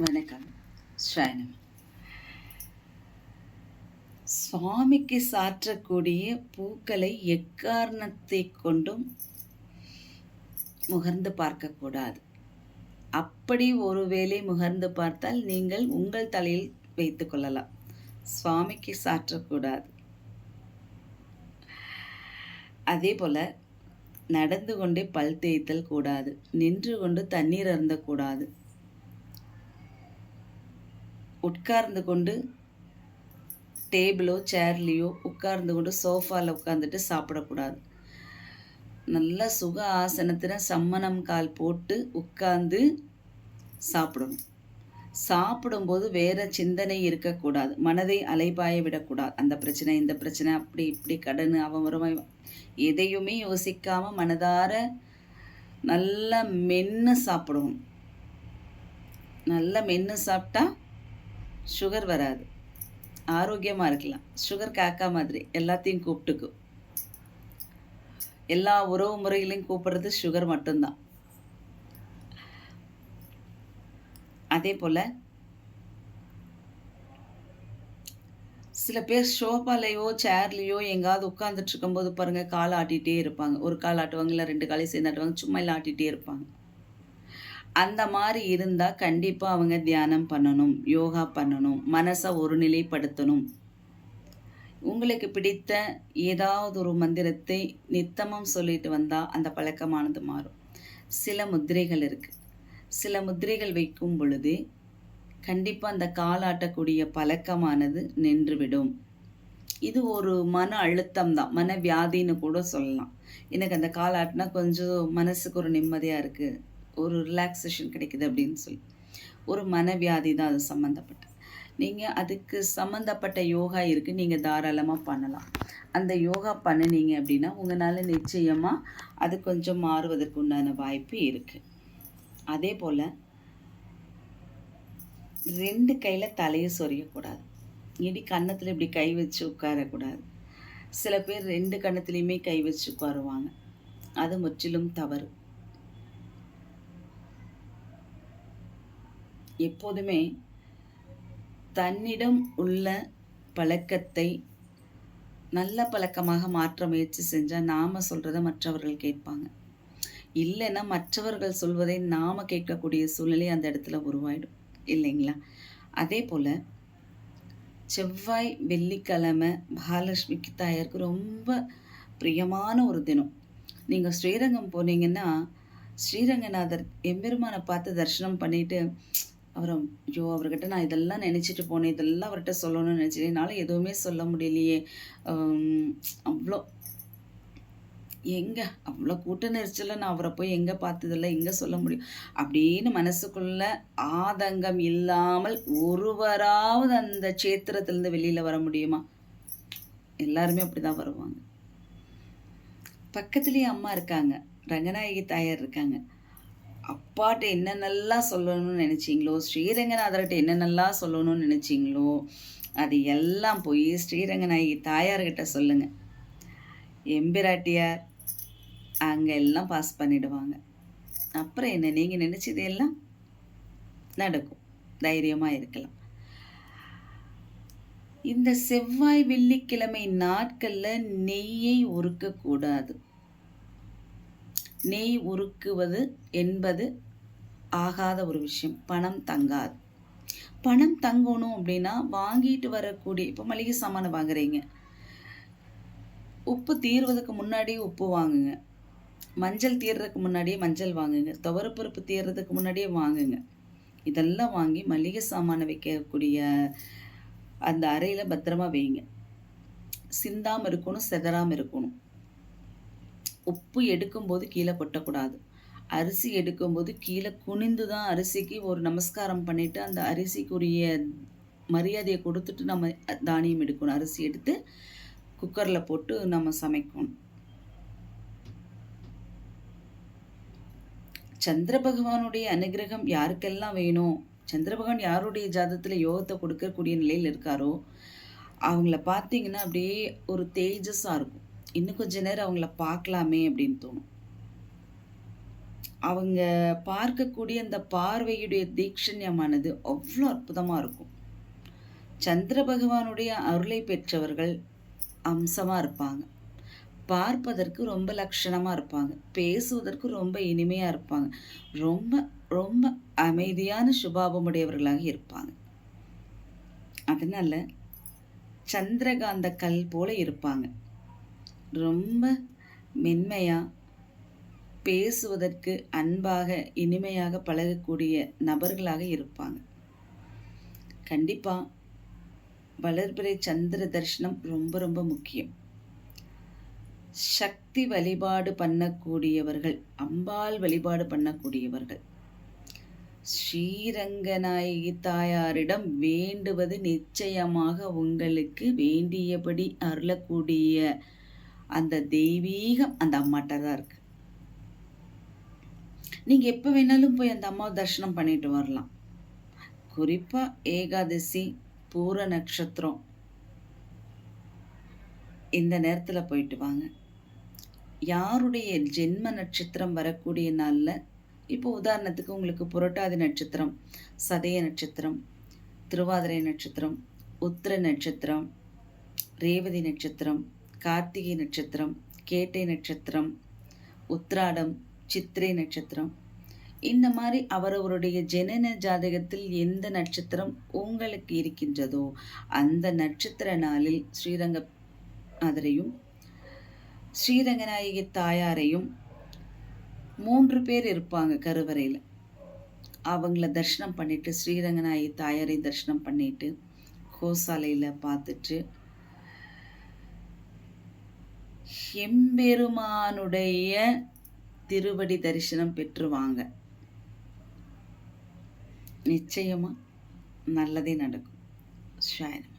வணக்கம். ஸ்ராயனம் சுவாமிக்கு சாற்றக்கூடிய பூக்களை எக்காரணத்தை கொண்டும் முகர்ந்து பார்க்கக்கூடாது. அப்படி ஒருவேளை முகர்ந்து பார்த்தால் நீங்கள் உங்கள் தலையில் வைத்து கொள்ளலாம். சுவாமிக்கு சாற்றக்கூடாது. அதே போல் நடந்து கொண்டே பல் தேய்த்தல் கூடாது. நின்று கொண்டு தண்ணீர் அருந்தக்கூடாது. உட்கார்ந்து கொண்டு டேபிளோ சேர்லேயோ உட்கார்ந்து கொண்டு சோஃபாவில் உட்காந்துட்டு சாப்பிடக்கூடாது. நல்ல சுக ஆசனத்தில் சம்மணம் கால் போட்டு உட்கார்ந்து சாப்பிடணும். சாப்பிடும்போது வேறு சிந்தனை இருக்கக்கூடாது. மனதை அலைபாய விடக்கூடாது. அந்த பிரச்சனை இந்த பிரச்சனை அப்படி இப்படி கடன் அவன் வருவாய் எதையுமே யோசிக்காமல் மனதார நல்லா மென்று சாப்பிடுவோம் நல்லா மென்று சாப்பிட்டா சுகர் வராது. ஆரோக்கியமாக இருக்கலாம். சுகர் காக்கா மாதிரி எல்லாத்தையும் கூப்பிட்டுக்கும். எல்லா உறவு முறைகளையும் கூப்பிடுறது சுகர் மட்டும்தான். அதே போல் சில பேர் சோஃபாலையோ சேர்லேயோ எங்காவது உட்காந்துட்டு இருக்கும்போது பாருங்கள் கால் ஆட்டிகிட்டே இருப்பாங்க. ஒரு கால் ஆட்டுவாங்க இல்லை ரெண்டு காலையும் சேர்ந்து ஆட்டுவாங்க சும்மா இல்லை ஆட்டிகிட்டே இருப்பாங்க. அந்த மாதிரி இருந்தால் கண்டிப்பாக அவங்க தியானம் பண்ணணும் யோகா பண்ணணும் மனசை ஒருநிலைப்படுத்தணும். உங்களுக்கு பிடித்த ஏதாவது ஒரு மந்திரத்தை நித்தமும் சொல்லிட்டு வந்தால் அந்த பழக்கமானது மாறும். சில முத்திரைகள் இருக்குது சில முத்திரைகள் வைக்கும் பொழுது கண்டிப்பாக அந்த காலாட்டக்கூடிய பழக்கமானது நின்றுவிடும். இது ஒரு மன அழுத்தம் தான். மன வியாதின்னு கூட சொல்லலாம். எனக்கு அந்த காலாட்டினா கொஞ்சம் மனசுக்கு ஒரு நிம்மதியாக இருக்குது ஒரு ரிலாக்ஸேஷன் கிடைக்குது அப்படின்னு சொல்லி. ஒரு மனவியாதி தான் அது சம்மந்தப்பட்ட நீங்கள் அதுக்கு சம்மந்தப்பட்ட யோகா இருக்குது நீங்கள் தாராளமாக பண்ணலாம். அந்த யோகா பண்ணினீங்க அப்படின்னா உங்களால் நிச்சயமாக அது கொஞ்சம் மாறுவதற்கு உண்டான வாய்ப்பு இருக்குது அதே போல் ரெண்டு கையில் தலையை சொரியக்கூடாது. இடி கன்னத்தில் இப்படி கை வச்சு உட்காரக்கூடாது. சில பேர் ரெண்டு கன்னத்துலேயுமே கை வச்சு உட்காருவாங்க. அது முற்றிலும் தவறு. எப்போதுமே தன்னிடம் உள்ள பழக்கத்தை நல்ல பழக்கமாக மாற்ற முயற்சி செஞ்சால் நாம் சொல்கிறத மற்றவர்கள் கேட்பாங்க. இல்லைன்னா மற்றவர்கள் சொல்வதை நாம் கேட்கக்கூடிய சூழ்நிலை அந்த இடத்துல உருவாயிடும். இல்லைங்களா? அதே போல் செவ்வாய் வெள்ளிக்கிழமை மகாலட்சுமிக்கு தாயாருக்கு ரொம்ப பிரியமான ஒரு தினம். நீங்கள் ஸ்ரீரங்கம் போனீங்கன்னா ஸ்ரீரங்கநாதர் எம்பெருமானை பார்த்து தரிசனம் பண்ணிவிட்டு அவரை ஐயோ அவர்கிட்ட நான் இதெல்லாம் நினச்சிட்டு போனேன் இதெல்லாம் அவர்கிட்ட சொல்லணும்னு நினச்சிட்டேன். என்னால் எதுவுமே சொல்ல முடியலையே. அவ்வளோ எங்கே? அவ்வளோ கூட்ட நெரிச்சலில் நான் அவரை போய் எங்கே பார்த்ததில்ல எங்கே சொல்ல முடியும்? அப்படின்னு மனசுக்குள்ள ஆதங்கம் இல்லாமல் ஒருவராவது அந்த சேத்திரத்துலேருந்து வெளியில் வர முடியுமா? எல்லாருமே அப்படி தான் வருவாங்க. பக்கத்துலேயே அம்மா இருக்காங்க. ரங்கநாயகி தாயார் இருக்காங்க. அப்பாட்ட என்னென்னலாம் சொல்லணும்னு நினச்சிங்களோ ஸ்ரீரங்கநாதர்கிட்ட என்னென்னலாம் சொல்லணும்னு நினச்சிங்களோ அது எல்லாம் போய் ஸ்ரீரங்கநாயகி தாயார்கிட்ட சொல்லுங்கள் எம்பிராட்டியார் அங்கே எல்லாம் பாஸ் பண்ணிடுவாங்க. அப்புறம் என்ன நீங்கள் நினச்சது எல்லாம் நடக்கும். தைரியமாக இருக்கலாம். இந்த செவ்வாய் வெள்ளிக்கிழமை நாட்களில் நெய்யை உறுக்கக்கூடாது நெய் உருக்குவது என்பது ஆகாத ஒரு விஷயம். பணம் தங்காது. பணம் தங்கணும் அப்படின்னா வாங்கிட்டு வரக்கூடிய இப்போ மளிகை சாமான் வாங்குறீங்க. உப்பு தீர்வதுக்கு முன்னாடியே உப்பு வாங்குங்க. மஞ்சள் தீர்றதுக்கு முன்னாடியே மஞ்சள் வாங்குங்க. துவரப்பருப்பு தீர்றதுக்கு முன்னாடியே வாங்குங்க. இதெல்லாம் வாங்கி மளிகை சாமானை வைக்கக்கூடிய அந்த அறையில் பத்திரமா வைங்க. சிந்தாமல் இருக்கணும் செதறாமல் இருக்கணும். உப்பு எடுக்கும்போது கீழே கொட்டக்கூடாது. அரிசி எடுக்கும்போது கீழே குனிந்து தான் அரிசிக்கு ஒரு நமஸ்காரம் பண்ணிவிட்டு அந்த அரிசிக்குரிய மரியாதையை கொடுத்துட்டு நம்ம தானியம் எடுக்கணும். அரிசி எடுத்து குக்கரில் போட்டு நம்ம சமைக்கணும். சந்திர பகவானுடைய அனுகிரகம் யாருக்கெல்லாம் வேணும்? சந்திர பகவான் யாருடைய ஜாதத்தில் யோகத்தை கொடுக்கக்கூடிய நிலையில் இருக்காரோ அவங்கள பார்த்தீங்கன்னா அப்படியே ஒரு தேஜஸாக இருக்கும். இன்னும் கொஞ்ச நேரம் அவங்கள பார்க்கலாமே அப்படின்னு தோணும் அவங்க பார்க்கக்கூடிய அந்த பார்வையுடைய தீக்ஷண்யமானது அவ்வளோ அற்புதமாக இருக்கும். சந்திர பகவானுடைய அருளை பெற்றவர்கள் அம்சமாக இருப்பாங்க. பார்ப்பதற்கு ரொம்ப லட்சணமாக இருப்பாங்க. பேசுவதற்கு ரொம்ப இனிமையாக இருப்பாங்க. ரொம்ப, ரொம்ப அமைதியான சுபாவமுடையவர்களாக இருப்பாங்க. அதனால சந்திரகாந்த கல் போல இருப்பாங்க. ரொம்ப மென்மையா, பேசுவதற்கு அன்பாக, இனிமையாக பழகக்கூடிய நபர்களாக இருப்பாங்க. கண்டிப்பா வளர்பிறை சந்திர தரிசனம் ரொம்ப ரொம்ப முக்கியம். சக்தி வழிபாடு பண்ணக்கூடியவர்கள், அம்பாள் வழிபாடு பண்ணக்கூடியவர்கள், ஸ்ரீரங்கநாயகி தாயாரிடம் வேண்டுவது நிச்சயமாக உங்களுக்கு வேண்டியபடி அருளக்கூடிய அந்த தெய்வீகம் அந்த அம்மாட்ட தான் இருக்கு. நீங்க எப்ப வேணாலும் போய் அந்த அம்மாவை தரிசனம் பண்ணிட்டு வரலாம். குறிப்பா ஏகாதசி, பூர நட்சத்திரம் இந்த நேரத்துல போயிட்டு வாங்க. யாருடைய ஜென்ம நட்சத்திரம் வரக்கூடிய நாள்ல இப்போ உதாரணத்துக்கு உங்களுக்கு புரட்டாதி நட்சத்திரம், சதய நட்சத்திரம், திருவாதிரை நட்சத்திரம், உத்திர நட்சத்திரம், ரேவதி நட்சத்திரம், கார்த்திகை நட்சத்திரம், கேட்டை நட்சத்திரம், உத்ராடம் சித்திரை நட்சத்திரம். இந்த மாதிரி அவரவருடைய ஜனன ஜாதகத்தில் எந்த நட்சத்திரம் உங்களுக்கு இருக்கின்றதோ, அந்த நட்சத்திர நாளில் ஸ்ரீரங்க அதரையும் ஸ்ரீரங்கநாயகி தாயாரையும் மூன்று பேர் இருப்பாங்க கருவறையில். அவங்கள தரிசனம் பண்ணிட்டு, ஸ்ரீரங்கநாயகி தாயாரையும் தரிசனம் பண்ணிட்டு, கோசாலையில் பார்த்துட்டு எம்பெருமானுடைய திருவடி தரிசனம் பெற்றுவாங்க நிச்சயமா நல்லதே நடக்கும். ஷாயனம்